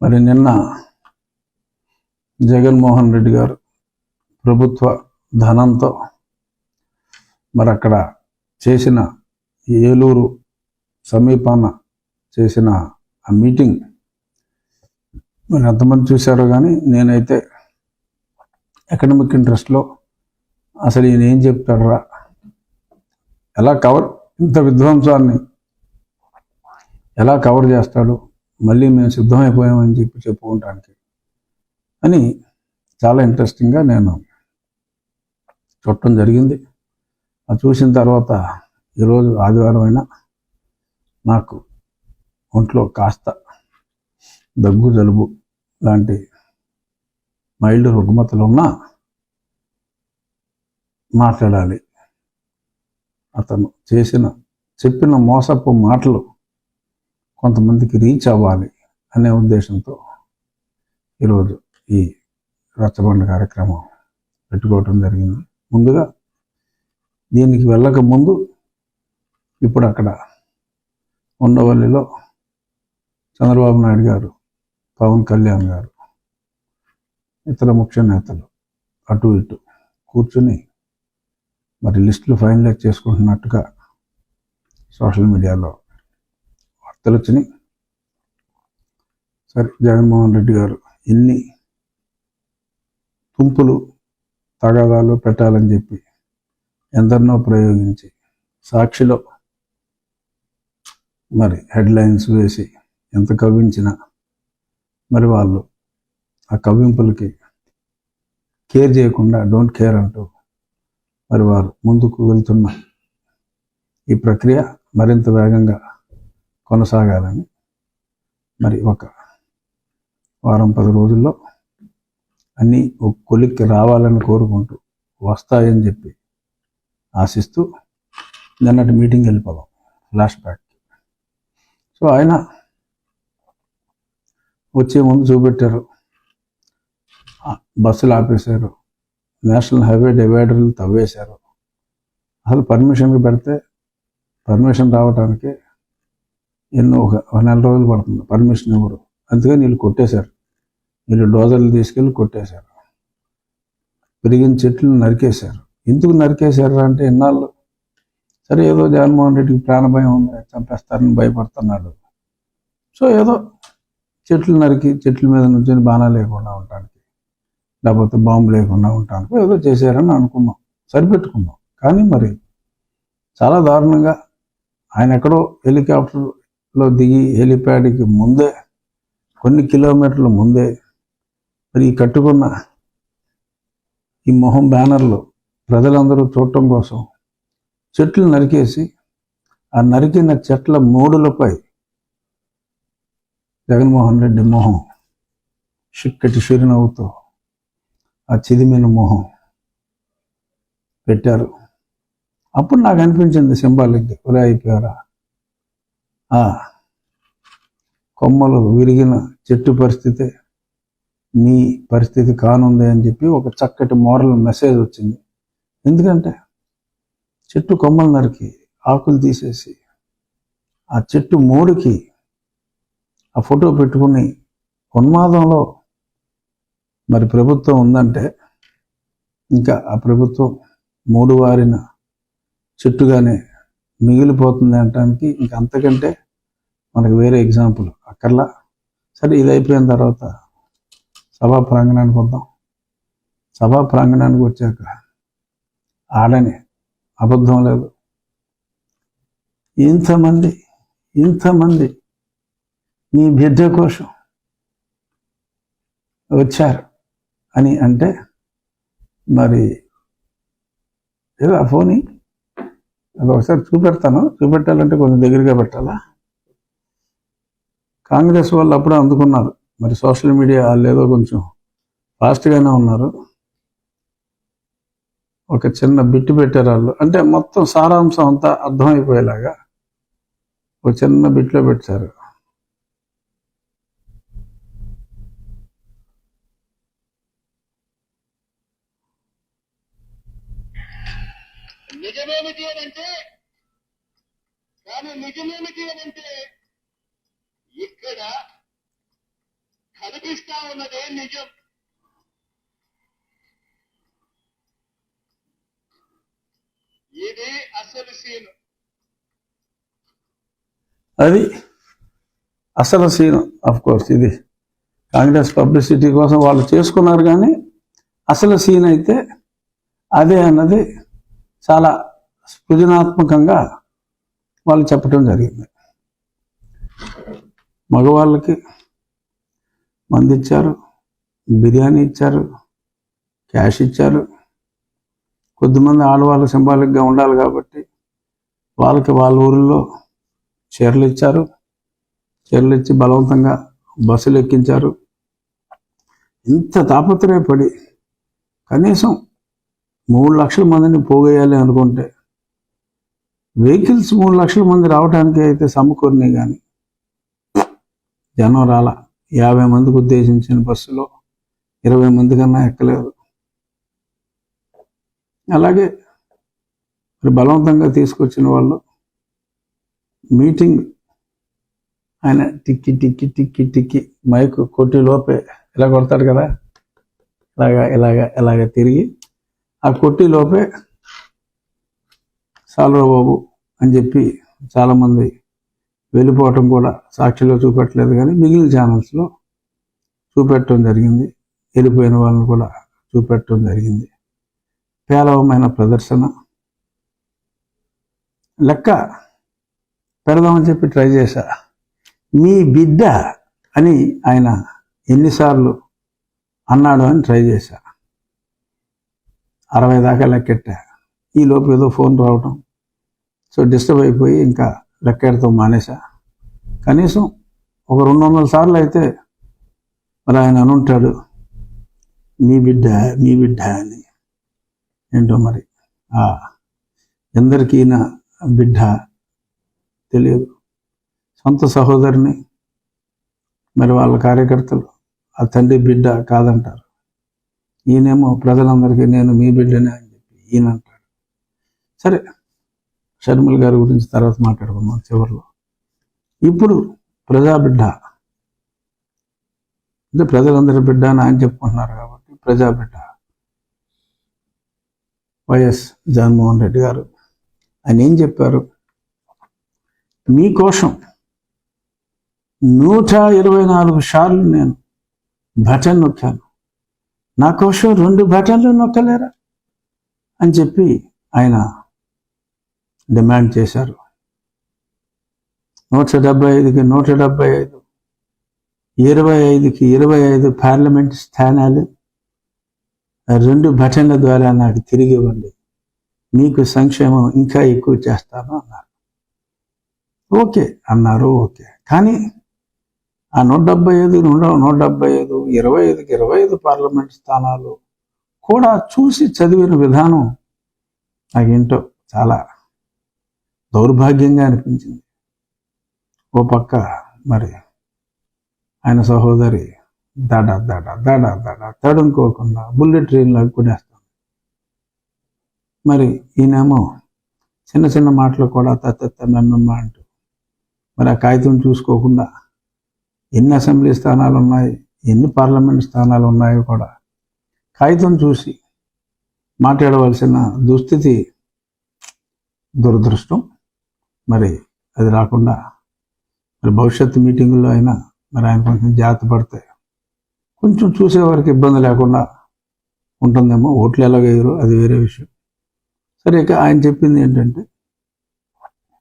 మరి నిన్న జగన్మోహన్ రెడ్డి గారు ప్రభుత్వ ధనంతో మరి అక్కడ చేసిన ఏలూరు సమీపాన చేసిన ఆ మీటింగ్ మరి ఎంతమంది చూశారో కానీ నేనైతే ఎకనమిక్ ఇంట్రెస్ట్లో అసలు ఈయన ఏం చెప్తాడరా ఎలా కవర్ ఇంత విధ్వంసాన్ని ఎలా కవర్ చేస్తాడు? మళ్ళీ మేము సిద్ధమైపోయామని చెప్పి చెప్పుకోవటానికి అని చాలా ఇంట్రెస్టింగ్గా నేను చూడటం జరిగింది. అది చూసిన తర్వాత ఈరోజు ఆదివారం అయినా నాకు ఒంట్లో కాస్త దగ్గు జలుబు లాంటి మైల్డ్ రుగ్మతలు ఉన్నా మాట్లాడాలి. అతను చేసిన చెప్పిన మోసపు మాటలు కొంతమందికి రీచ్ అవ్వాలి అనే ఉద్దేశంతో ఈరోజు ఈ రచ్చబండ కార్యక్రమం పెట్టుకోవటం జరిగింది. ముందుగా దీనికి వెళ్ళక ముందు ఇప్పుడు అక్కడ ఉండవల్లిలో చంద్రబాబు నాయుడు గారు పవన్ కళ్యాణ్ గారు ఇతర ముఖ్య నేతలు అటు ఇటు కూర్చుని మరి లిస్టులు ఫైనలైజ్ చేసుకుంటున్నట్టుగా సోషల్ మీడియాలో వార్తలు సరే జగన్మోహన్ రెడ్డి గారు ఎన్ని తుంపులు తగాదాలు పెట్టాలని చెప్పి ఎందరినో ప్రయోగించి సాక్షిలో మరి హెడ్లైన్స్ వేసి ఎంత కవ్వించినా మరి వాళ్ళు ఆ కవ్వింపులకి కేర్ చేయకుండా డోంట్ కేర్ అంటూ మరి వారు ముందుకు వెళ్తున్న ఈ ప్రక్రియ మరింత వేగంగా కొనసాగాలని. మరి ఒక వారం పది రోజుల్లో అన్నీ ఒక కొలిక్కి రావాలని కోరుకుంటూ వస్తాయని చెప్పి ఆశిస్తూ నిన్నటి మీటింగ్ వెళ్ళిపోదాం ఫ్లాష్ బ్యాక్. సో ఆయన వచ్చే ముందు చూపెట్టారు బస్సులు ఆపేశారు నేషనల్ హైవే డివైడర్లు తవ్వేశారు. అసలు పర్మిషన్కి పెడితే పర్మిషన్ రావడానికి ఎన్నో ఒక నెల రోజులు పడుతుంది. పర్మిషన్ ఇవ్వరు అందుకని వీళ్ళు కొట్టేశారు. వీళ్ళు డోజర్లు తీసుకెళ్ళి కొట్టేశారు. పెరిగిన చెట్లు నరికేశారు. ఎందుకు నరికేశారు అంటే ఇన్నాళ్ళు సరే ఏదో జగన్మోహన్ రెడ్డికి ప్రాణభయం ఉంది చంపేస్తారని భయపడుతున్నాడు. సో ఏదో చెట్లు నరికి చెట్ల మీద నుంచి బాణాలు లేకుండా ఉండటానికి లేకపోతే బాంబు లేకుండా ఉండటానికి ఏదో చేశారని అనుకున్నాం. సరిపెట్టుకున్నాం. కానీ మరి చాలా దారుణంగా ఆయన ఎక్కడో హెలికాప్టర్ లో దిగి హెలిప్యాడ్కి ముందే కొన్ని కిలోమీటర్ల ముందే మరి ఈ కట్టుకున్న ఈ మొహం బ్యానర్లు ప్రజలందరూ చూడటం కోసం చెట్లు నరికేసి ఆ నరికిన చెట్ల మూడులపై జగన్మోహన్ రెడ్డి మొహం చిక్కటి చిరునవ్వుతో ఆ చిదిమిన మొహం పెట్టారు. అప్పుడు నాకు అనిపించింది సింబాలిక్ ఒరే అయిపోయారా? ఆ కొమ్మలు విరిగిన చెట్టు పరిస్థితి నీ పరిస్థితి కానుంది అని చెప్పి ఒక చక్కటి మోరల్ మెసేజ్ వచ్చింది. ఎందుకంటే చెట్టు కొమ్మలు నరికి ఆకులు తీసేసి ఆ చెట్టు మూడుకి ఆ ఫోటో పెట్టుకుని ఉన్మాదంలో మరి ప్రభుత్వం ఉందంటే ఇంకా ఆ ప్రభుత్వం మూడు వారిన చెట్టుగానే మిగిలిపోతుంది అంటానికి ఇంకా అంతకంటే మనకు వేరే ఎగ్జాంపుల్ అక్కర్లా. సరే ఇది అయిపోయిన తర్వాత సభా ప్రాంగణానికి వద్దాం. సభా ప్రాంగణానికి వచ్చాక ఆడని అబద్ధం లేదు. ఇంతమంది ఇంతమంది మీ బిడ్డ కోసం వచ్చారు అని అంటే మరి ఏదో ఆ ఫోని అది ఒకసారి చూపెడతాను. చూపెట్టాలంటే కొంచెం దగ్గరగా పెట్టాలా? కాంగ్రెస్ వాళ్ళు అప్పుడే అందుకున్నారు. మరి సోషల్ మీడియా వాళ్ళు ఏదో కొంచెం ఫాస్ట్గానే ఉన్నారు. ఒక చిన్న బిట్టు పెట్టారు వాళ్ళు. అంటే మొత్తం సారాంశం అంతా అర్థమైపోయేలాగా ఒక చిన్న బిట్లో పెట్టారు. నిజమేమిటి అని అంటే కానీ నిజమేమిటి అని అంటే ఇక్కడ కనిపిస్తా ఉన్నదే నిజం. ఇది అసలు సీను. అది అసలు సీన్ ఆఫ్ కోర్స్ ఇది. కాంగ్రెస్ పబ్లిసిటీ కోసం వాళ్ళు చేసుకున్నారు కానీ అసలు సీన్ అయితే అదే అన్నది చాలా సృజనాత్మకంగా వాళ్ళు చెప్పడం జరిగింది. మగవాళ్ళకి మంది ఇచ్చారు బిర్యానీ ఇచ్చారు క్యాష్ ఇచ్చారు. కొద్దిమంది ఆడవాళ్ళు సింబాలిక్గా ఉండాలి కాబట్టి వాళ్ళకి వాళ్ళ ఊరిలో చీరలు ఇచ్చారు. చీరలు ఇచ్చి బలవంతంగా బస్సులు ఎక్కించారు. ఇంత తాపత్రయపడి కనీసం మూడు లక్షల మందిని పోగేయాలి అనుకుంటే వెహికల్స్ మూడు లక్షల మంది రావడానికి అయితే సమకూరినాయి కానీ జనం రాల. యాభై మందికి ఉద్దేశించిన బస్సులో ఇరవై మంది కన్నా ఎక్కలేదు. అలాగే మరి బలవంతంగా తీసుకొచ్చిన వాళ్ళు మీటింగ్ ఆయన టిక్కి టిక్కి టిక్కి టిక్కి మైక్ కొట్టి లోపే ఇలా కొడతాడు కదా. ఇలాగా ఇలాగా ఇలాగ తిరిగి ఆ కొట్టి లోపే సాలరా బాబు అని చెప్పి చాలామంది వెళ్ళిపోవటం కూడా సాక్షిలో చూపెట్టలేదు కానీ మిగిలిన ఛానల్స్లో చూపెట్టడం జరిగింది. వెళ్ళిపోయిన వాళ్ళని కూడా చూపెట్టడం జరిగింది. పేలవమైన ప్రదర్శన. లెక్క పెడదామని చెప్పి ట్రై చేశా. మీ బిడ్డ అని ఆయన ఎన్నిసార్లు అన్నాడు అని ట్రై చేశా. అరవై దాకా లెక్కెట్టా. ఈ లోపు ఏదో ఫోన్ రావటం. సో డిస్టర్బ్ అయిపోయి ఇంకా లెక్కేడతో మానేశా. కనీసం ఒక రెండు వందల సార్లు అయితే మరి ఆయన అనుంటాడు మీ బిడ్డ మీ బిడ్డ అని. ఏంటో మరి? ఎందరికీ నా బిడ్డ తెలియదు. సొంత సహోదరిని మరి వాళ్ళ కార్యకర్తలు ఆ తండ్రి బిడ్డ కాదంటారు. ఈయనేమో ప్రజలందరికీ నేను మీ బిడ్డనే అని చెప్పి ఈయన అంటాడు సరే షర్మిల గారి గురించి తర్వాత మాట్లాడుకుందాం చివరిలో. ఇప్పుడు ప్రజా బిడ్డ అంటే ప్రజలందరి బిడ్డ అని ఆయన చెప్పుకుంటున్నారు కాబట్టి ప్రజా బిడ్డ వైఎస్ జగన్మోహన్ రెడ్డి గారు. ఆయన ఏం చెప్పారు? మీకోసం నూట ఇరవై నాలుగు సార్లు నేను బటన్ నొక్కాను. నా కోసం రెండు బటన్లు నొక్కలేరా? అని చెప్పి ఆయన డిమాండ్ చేశారు. నూట డెబ్బై ఐదుకి నూట డెబ్బై ఐదు ఇరవై ఐదుకి ఇరవై ఐదు పార్లమెంట్ స్థానాలు రెండు బటన్ల ద్వారా నాకు తిరిగి ఇవ్వండి. మీకు సంక్షేమం ఇంకా ఎక్కువ చేస్తాను అన్నారు. ఓకే అన్నారు ఓకే. కానీ ఆ నూట డెబ్బై ఐదు నూట నూట డెబ్బై ఐదు ఇరవై ఐదుకి ఇరవై ఐదు పార్లమెంట్ స్థానాలు కూడా చూసి చదివిన విధానం నాకేంటో చాలా దౌర్భాగ్యంగా అనిపించింది. ఓ పక్క మరి ఆయన సహోదరి దడ దడ దడ దడ తడునుకోకుండా బుల్లెట్ ట్రైన్లో కొనేస్తాం మరి ఈయనేమో చిన్న చిన్న మాటలు కూడా తత్తెత్త మెమ్మెమ్మ అంటూ మరి ఆ కాగితం చూసుకోకుండా ఎన్ని అసెంబ్లీ స్థానాలు ఉన్నాయి ఎన్ని పార్లమెంట్ స్థానాలు ఉన్నాయో కూడా కాగితం చూసి మాట్లాడవలసిన దుస్థితి దురదృష్టం మరి అది రాకుండా మరి భవిష్యత్తు మీటింగుల్లో అయినా మరి ఆయన కొంచెం జాగ్రత్త పడితే కొంచెం చూసేవారికి ఇబ్బంది లేకుండా ఉంటుందేమో. ఓట్లు ఎలాగయ్యారో అది వేరే విషయం. సరే ఇక ఆయన చెప్పింది ఏంటంటే